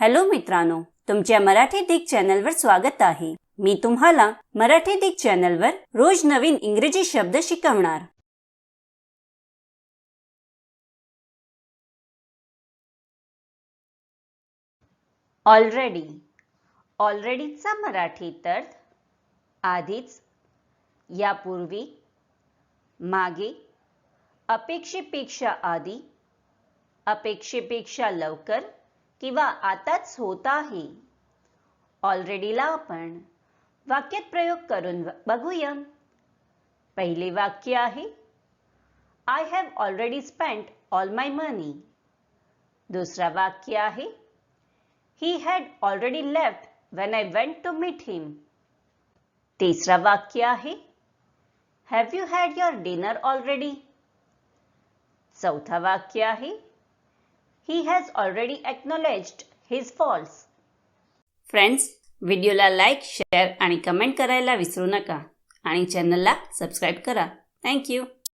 Hello मित्रांनो तुमच्या मराठी दिग चॅनलवर स्वागत आहे. मी तुम्हाला मराठी दिग चॅनलवर रोज नवीन इंग्रजी शब्द शिकवणार. ऑलरेडी ऑलरेडीचा मराठीत अर्थ आधीच यापूर्वी मागे अपेक्षेपेक्षा आधी अपेक्षेपेक्षा लवकर किंवा आताच होत आहे ऑलरेडीला आपण वाक्यात प्रयोग करून बघूया. पहिले वाक्य आहे I have already spent all my money दुसरा वाक्य आहे he had already left when I went to meet him तिसरा वाक्य आहे have you had your dinner already चौथा वाक्य आहे he has already acknowledged his faults friends व्हिडिओला लाईक शेअर आणि कमेंट करायला विसरू नका. आणि चॅनलला सबस्क्राईब करा. थँक्यू